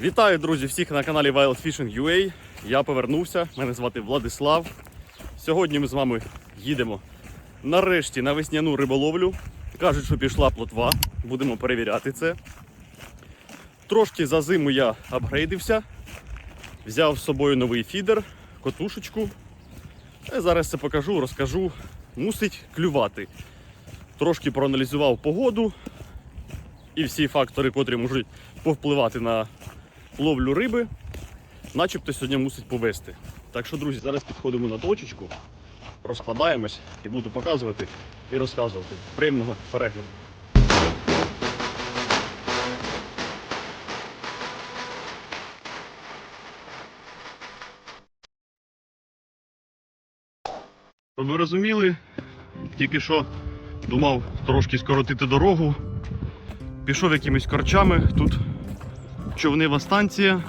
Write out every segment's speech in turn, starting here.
Вітаю, друзі, всіх на каналі Wild Fishing UA. Я повернувся. Мене звати Владислав. Сьогодні ми з вами їдемо нарешті на весняну риболовлю. Кажуть, що пішла плотва. Будемо перевіряти це. Трошки за зиму я апгрейдився. Взяв з собою новий фідер, котушечку. Я зараз це покажу, розкажу. Мусить клювати. Трошки проаналізував погоду і всі фактори, котрі можуть повпливати на ловлю риби, начебто сьогодні мусить повести. Так що, друзі, зараз підходимо на точечку, розкладаємось і буду показувати і розказувати. Приємного перегляду. Щоб ви розуміли, тільки що думав трошки скоротити дорогу. Пішов якимись корчами. Тут човнива станція.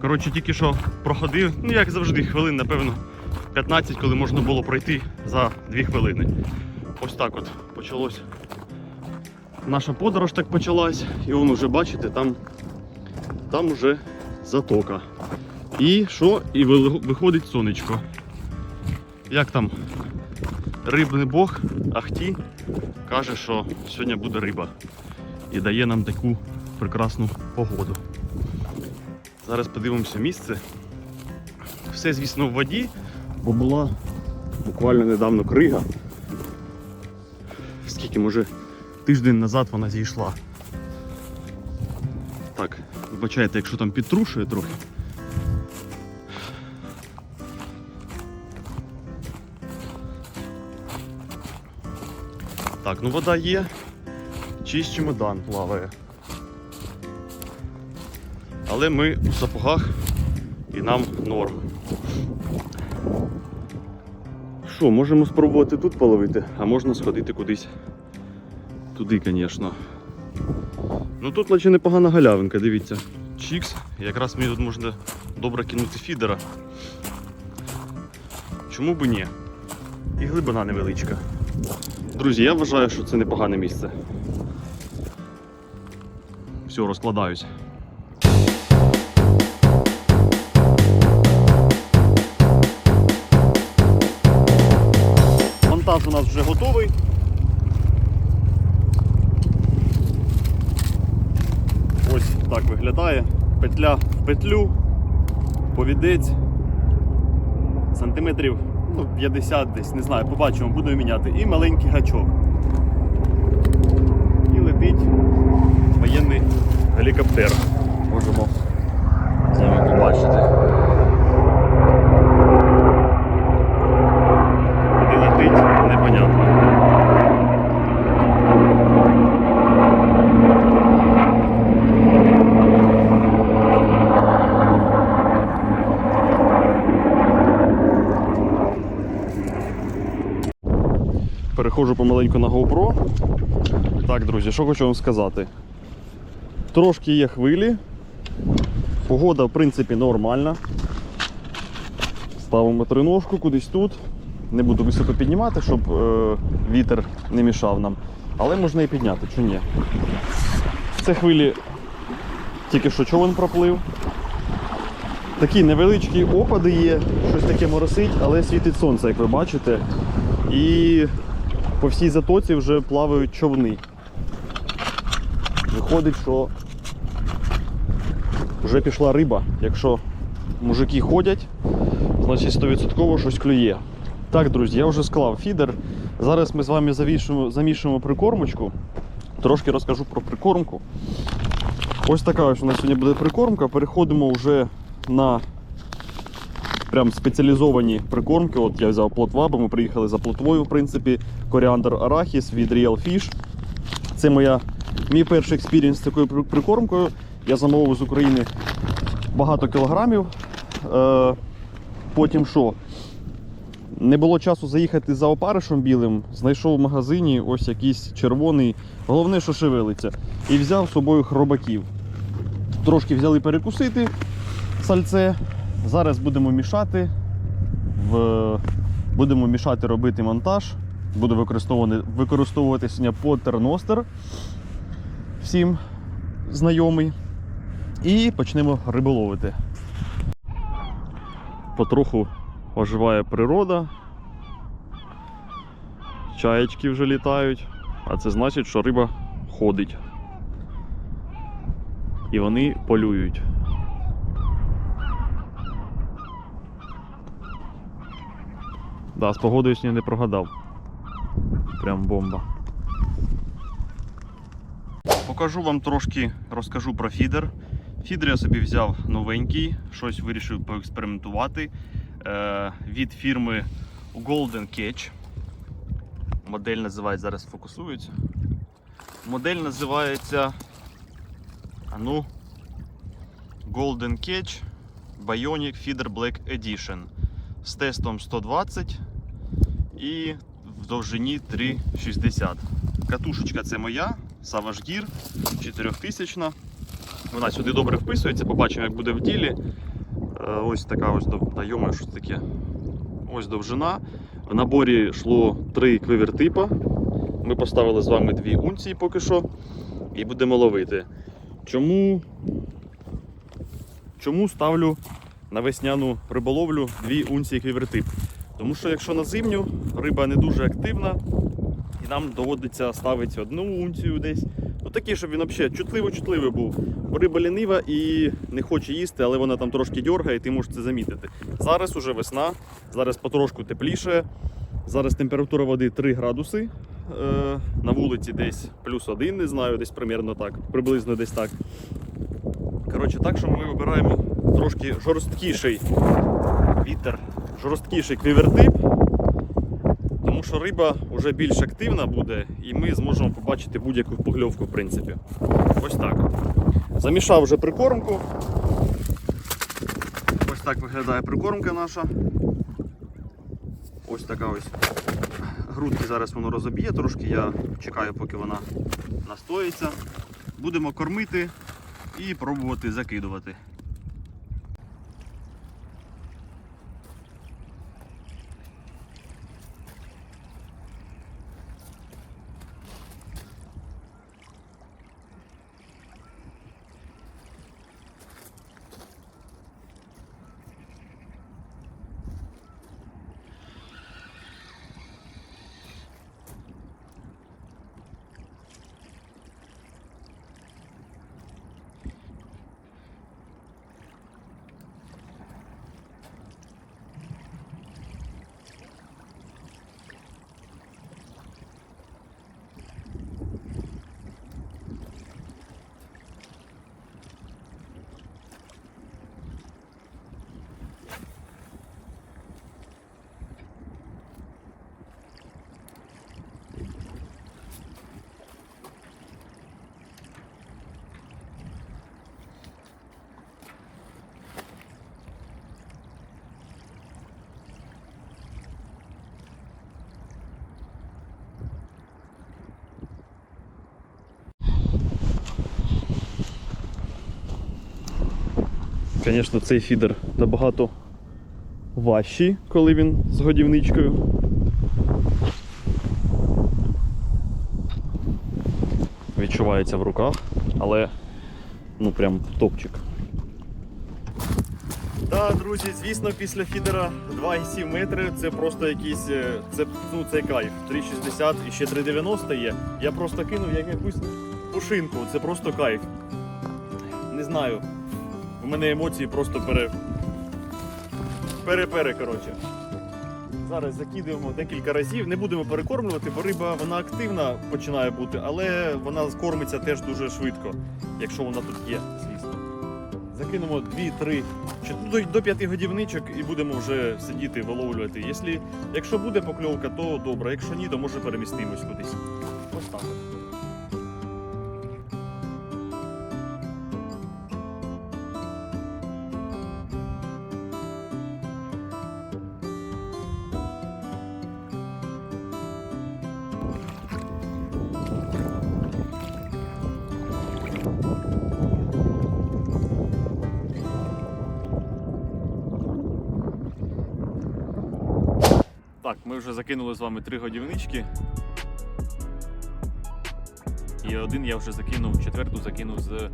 Коротше, тільки що проходив, ну як завжди, хвилин, напевно, 15, коли можна було пройти за 2 хвилини. Ось так от почалось. Наша подорож так почалась, і вон уже бачите, там, там уже затока. І що? І виходить сонечко. Як там? Рибний бог Ахті каже, що сьогодні буде риба. І дає нам таку прекрасну погоду. Зараз подивимося місце. Все, звісно, в воді, бо була буквально недавно крига. Скільки, може, тиждень назад вона зійшла. Так, вибачайте, якщо там підтрушує трохи. Так, ну вода є. Чийсь чемодан плаває. Але ми у сапогах і нам норм. Що, можемо спробувати тут половити, а можна сходити кудись туди, звісно. Ну тут наче непогана галявинка, дивіться. Чікс. Якраз мені тут можна добре кинути фідера. Чому би ні? І глибина невеличка. Друзі, я вважаю, що це непогане місце. Все, розкладаюсь. Готовий. Ось так виглядає. Петля в петлю, повідець. Сантиметрів ну, 50 десь, не знаю, побачимо, будемо міняти. І маленький гачок. І летить воєнний гелікоптер. Можемо з вами побачити. Куди летить, непонятно. Переходжу помаленьку на GoPro. Так, друзі, що хочу вам сказати. Трошки є хвилі. Погода, в принципі, нормальна. Ставимо триножку кудись тут. Не буду високо піднімати, щоб е, вітер не мішав нам. Але можна і підняти, чи ні. Це хвилі тільки що човен проплив. Такі невеличкі опади є, щось таке моросить, але світить сонце, як ви бачите. І по всій затоці вже плавають човни. Виходить, що вже пішла риба. Якщо мужики ходять, значить 100% щось клює. Так, друзі, я вже склав фідер. Зараз ми з вами завішуємо, замішуємо прикормочку. Трошки розкажу про прикормку. Ось така ось у нас сьогодні буде прикормка. Переходимо вже на прям спеціалізовані прикормки. От я взяв плотва, бо ми приїхали за плотвою, в принципі, коріандр арахіс від Real Fish. Це моя, мій перший експірієнс з такою прикормкою. Я замовив з України багато кілограмів. Е, потім що? Не було часу заїхати за опаришем білим, знайшов в магазині ось якийсь червоний, головне, що шевелиться. І взяв з собою хробаків. Трошки взяли перекусити сальце. Зараз будемо мішати. В... Будемо мішати робити монтаж. Буду використовувати, використовувати сьогодні Potter Noster. Всім знайомий. І почнемо риболовити. Потроху оживає природа. Чаєчки вже літають, а це значить, що риба ходить. І вони полюють. Да, з погодою сьогодні не прогадав. Прям бомба. Покажу вам трошки, розкажу про фідер. Фідер я собі взяв новенький, щось вирішив поекспериментувати. Е, від фірми Golden Catch. Модель називається, зараз фокусується. Модель називається а ну, Golden Catch Bionic Feeder Black Edition з тестом 120 і в довжині 3,60. Катушечка це моя, Gear 4000. Вона сюди добре вписується, побачимо, як буде в ділі. Е, Ось така ось дов- що таке. Ось довжина. В наборі йшло три квивертипа. Ми поставили з вами дві унції поки що і будемо ловити. Чому, чому ставлю на весняну риболовлю дві унції квівертип? Тому що якщо на зимню риба не дуже активна, і нам доводиться ставити одну унцію десь. Ну такий, щоб він взагалі чутливо-чутливий був. Риба лінива і не хоче їсти, але вона там трошки дергає, і ти можеш це замітити. Зараз уже весна, зараз потрошку тепліше. Зараз температура води 3 градуси. Е, на вулиці десь плюс один, не знаю, десь примерно так, приблизно десь так. Коротше, так що ми вибираємо трошки жорсткіший вітер, жорсткіший квівертип, тому що риба вже більш активна буде і ми зможемо побачити будь-яку покльовку, в принципі. Ось так. Замішав вже прикормку. Ось так виглядає прикормка наша. Ось така ось грудки зараз воно розоб'є, трошки я чекаю, поки вона настоїться. Будемо кормити і пробувати закидувати. Звісно, цей фідер набагато важчий, коли він з годівничкою. Відчувається в руках, але ну прям топчик. Так, друзі, звісно, після фідера 2,7 метри це просто якийсь. е, Це, ну, це кайф. 3,60 і ще 3,90 є. Я просто кинув як якусь пушинку. Це просто кайф. Не знаю. У мене емоції просто пере. Пере-пере, коротше. Зараз закидуємо декілька разів. Не будемо перекормлювати, бо риба вона активна починає бути, але вона кормиться теж дуже швидко, якщо вона тут є, звісно. Закинемо 2-3 ну, до, до 5 годівничок і будемо вже сидіти, виловлювати. Якщо, якщо буде покльовка, то добре. Якщо ні, то може перемістимось кудись. Ось так. Так, ми вже закинули з вами три годівнички. І один я вже закинув, четверту закинув з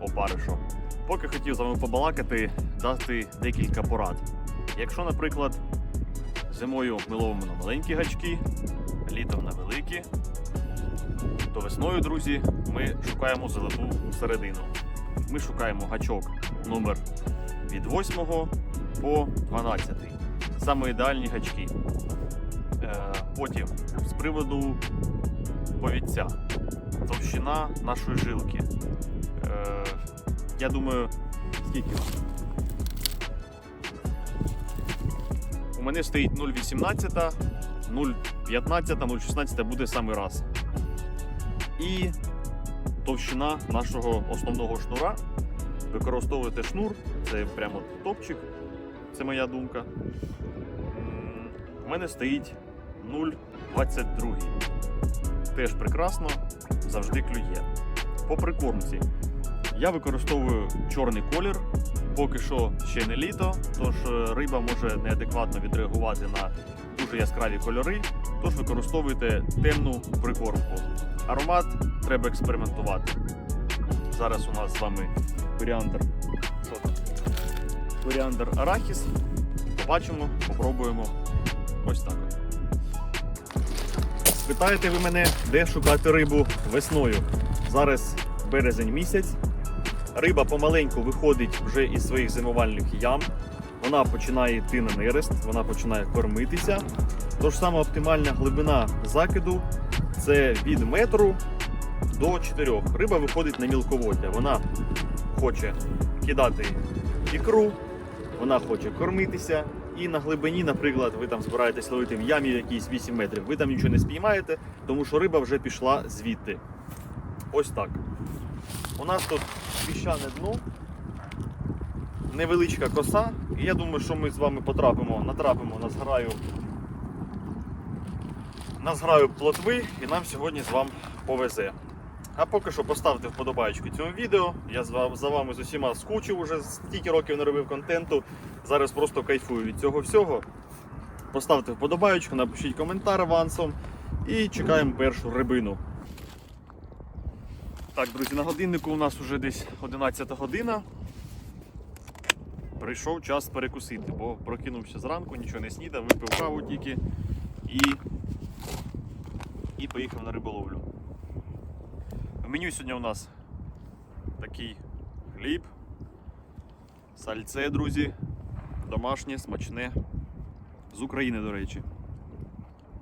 опаришом. Поки хотів з вами побалакати, дати декілька порад. Якщо, наприклад, зимою ми ловимо на маленькі гачки, літом на великі, то весною, друзі, ми шукаємо золоту середину. Ми шукаємо гачок номер від 8 по 12. Саме ідеальні гачки. Е, Потім з приводу повідця, товщина нашої жилки. Е, Я думаю, скільки? У мене стоїть 0,18, 0,15, 0,16 буде самий раз. І товщина нашого основного шнура. Використовуєте шнур, це прямо топчик, це моя думка. У мене стоїть 0,22. Теж прекрасно, завжди клює. По прикормці. Я використовую чорний колір. Поки що ще не літо, тож е, риба може неадекватно відреагувати на дуже яскраві кольори. Тож використовуйте темну прикормку. Аромат треба експериментувати. Зараз у нас з вами коріандр. Коріандр арахіс. Побачимо, попробуємо. Ось так. Питаєте ви мене, де шукати рибу весною? Зараз березень місяць. Риба помаленьку виходить вже із своїх зимувальних ям. Вона починає йти на нерест, вона починає кормитися. Тож саме оптимальна глибина закиду це від метру до 4. Риба виходить на мілководдя. Вона хоче кидати ікру, вона хоче кормитися. І на глибині, наприклад, ви там збираєтесь ловити в ямі якісь 8 метрів, ви там нічого не спіймаєте, тому що риба вже пішла звідти. Ось так. У нас тут піщане дно, невеличка коса, і я думаю, що ми з вами потрапимо, натрапимо на зграю, на зграю плотви і нам сьогодні з вами повезе. А поки що поставте вподобайку цьому відео. Я за вами з усіма скучив уже стільки років не робив контенту. Зараз просто кайфую від цього всього. Поставте вподобайку, напишіть коментар авансом і чекаємо першу рибину. Так, друзі, на годиннику у нас вже десь 11 година. Прийшов час перекусити, бо прокинувся зранку, нічого не снідав, випив каву тільки і, і поїхав на риболовлю. Меню сьогодні у нас такий хліб, сальце, друзі, домашнє, смачне. З України, до речі.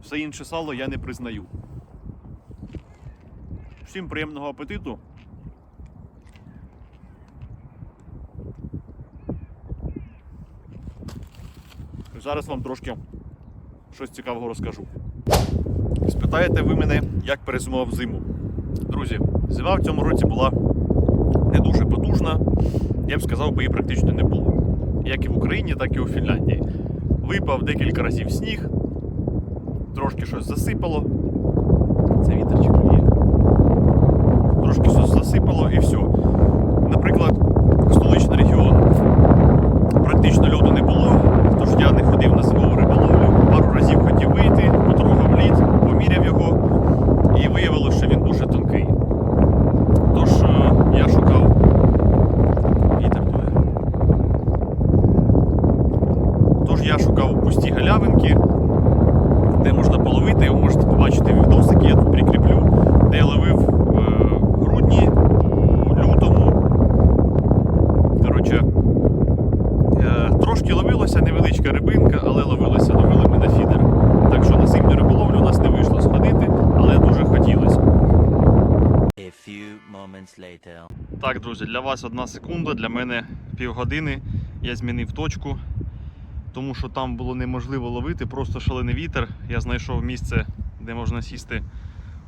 Все інше сало я не признаю. Всім приємного апетиту. Зараз вам трошки щось цікавого розкажу. Спитаєте ви мене, як перезимував зиму. Друзі, зима в цьому році була не дуже потужна, я б сказав, бо її практично не було. Як і в Україні, так і у Фінляндії. Випав декілька разів сніг, трошки щось засипало. Це вітер чи клює? Трошки щось засипало і все. Наприклад, столичний регіон практично льоду не було, тож я не ходив на зимову риболовлю. Пару разів хотів вийти, потрогав лід, поміряв його і виявилося, що він дуже тонкий. Тож е, я шукав. Вітер дує. Тож я шукав пусті галявинки, де можна половити. Ви можете побачити відосики, я тут прикріплю, де я ловив е, в грудні, у лютому. Коротше, е, трошки ловилося, невеличка рибинка, але ловилося, ловили ми на фідер. Так що на зимню риболовлю у нас не вийшло сходити, але дуже хотілося. A few moments later. Так, друзі, для вас одна секунда, для мене півгодини. Я змінив точку, тому що там було неможливо ловити, просто шалений вітер. Я знайшов місце, де можна сісти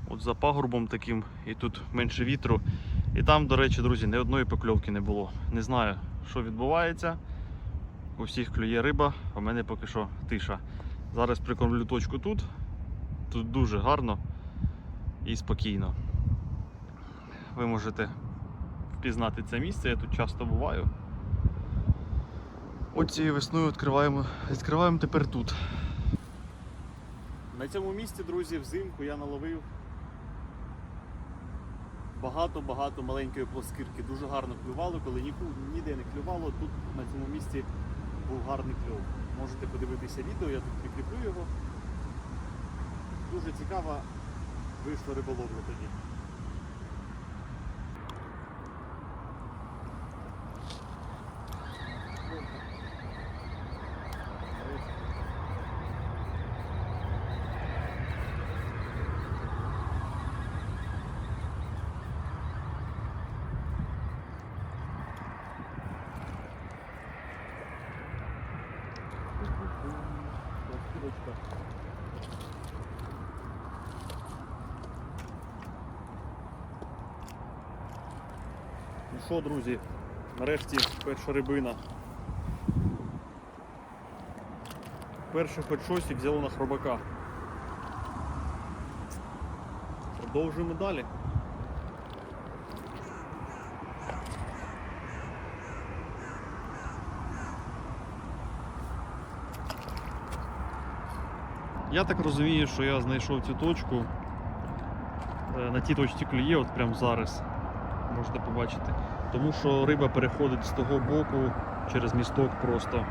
от за пагорбом таким, і тут менше вітру. І там, до речі, друзі, ні одної покльовки не було. Не знаю, що відбувається. У всіх клює риба, а в мене поки що тиша. Зараз прикормлю точку тут. Тут дуже гарно і спокійно. Ви можете впізнати це місце, я тут часто буваю. От цією весною відкриваємо, відкриваємо тепер тут. На цьому місці, друзі, взимку я наловив багато-багато маленької плоскирки. Дуже гарно клювало, коли ніку- ніде не клювало, тут на цьому місці був гарний кльов. Можете подивитися відео, я тут прикріплю його. Дуже цікава вийшла риболовля тоді. Що, друзі, нарешті перша рибина. Перше хоч щось і взяло на хробака. Продовжуємо далі. Я так розумію, що я знайшов цю точку. Е, На тій точці клює, от прямо зараз. Можете побачити. Тому що риба переходить з того боку через місток просто.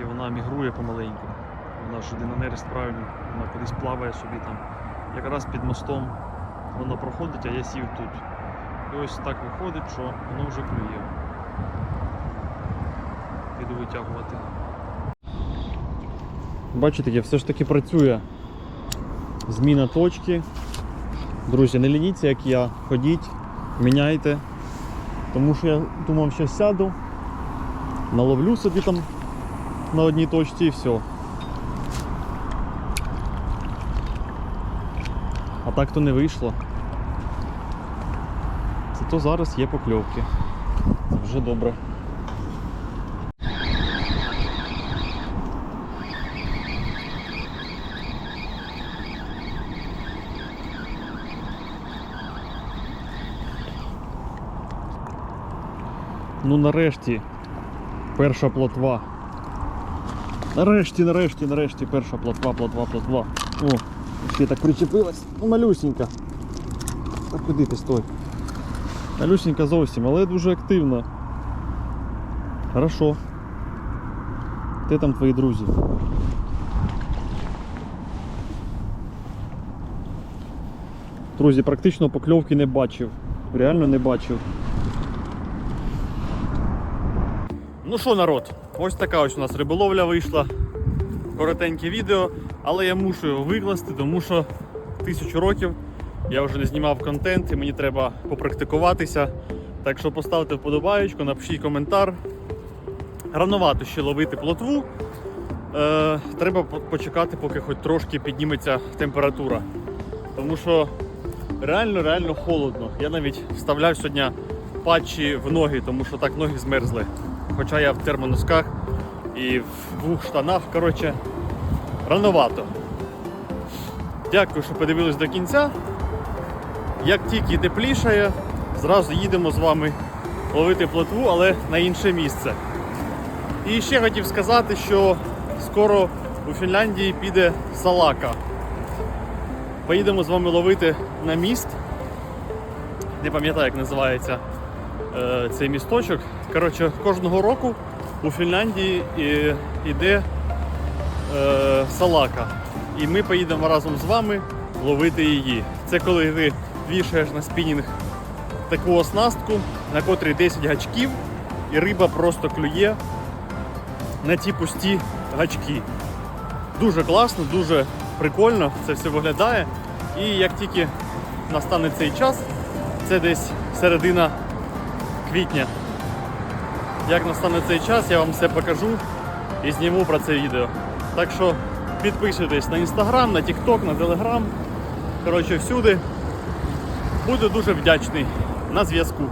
І вона мігрує помаленьку. Вона ж на нерест правильно, вона кудись плаває собі там. Якраз під мостом воно проходить, а я сів тут. І ось так виходить, що воно вже клює. Піду витягувати. Бачите, я все ж таки працює. Зміна точки. Друзі, не лініться, як я. Ходіть, міняйте. Тому що я думав, що сяду, наловлю собі там на одній точці і все. А так то не вийшло. Зато зараз є покльовки. Це вже добре. Ну нарешті перша плотва. Нарешті, нарешті, нарешті перша плотва, плотва, плотва. О, ще так причепилась. Ну, малюсенька. Так куди ти стой? Малюсенька зовсім, але дуже активна. Хорошо. Де там твої друзі? Друзі, практично покльовки не бачив. Реально не бачив. Ну що, народ, ось така ось у нас риболовля вийшла. Коротеньке відео, але я мушу його викласти, тому що тисячу років я вже не знімав контент і мені треба попрактикуватися. Так що поставте вподобаєчку, напишіть коментар. Рановато ще ловити плотву. Е, треба почекати, поки хоч трошки підніметься температура. Тому що реально, реально холодно. Я навіть вставляв сьогодні патчі в ноги, тому що так ноги змерзли. Хоча я в термоносках і в двох штанах, коротше, рановато. Дякую, що подивились до кінця. Як тільки теплішає, зразу їдемо з вами ловити плотву, але на інше місце. І ще хотів сказати, що скоро у Фінляндії піде салака. Поїдемо з вами ловити на міст. Не пам'ятаю, як називається е, цей місточок. Коротше, кожного року у Фінляндії іде е, салака. І ми поїдемо разом з вами ловити її. Це коли ти вішаєш на спінінг таку оснастку, на котрій 10 гачків, і риба просто клює на ті пусті гачки. Дуже класно, дуже прикольно це все виглядає. І як тільки настане цей час, це десь середина квітня. Як настане цей час, я вам все покажу і зніму про це відео. Так що підписуйтесь на інстаграм, на тікток, на телеграм. Коротше, всюди. Буду дуже вдячний. На зв'язку.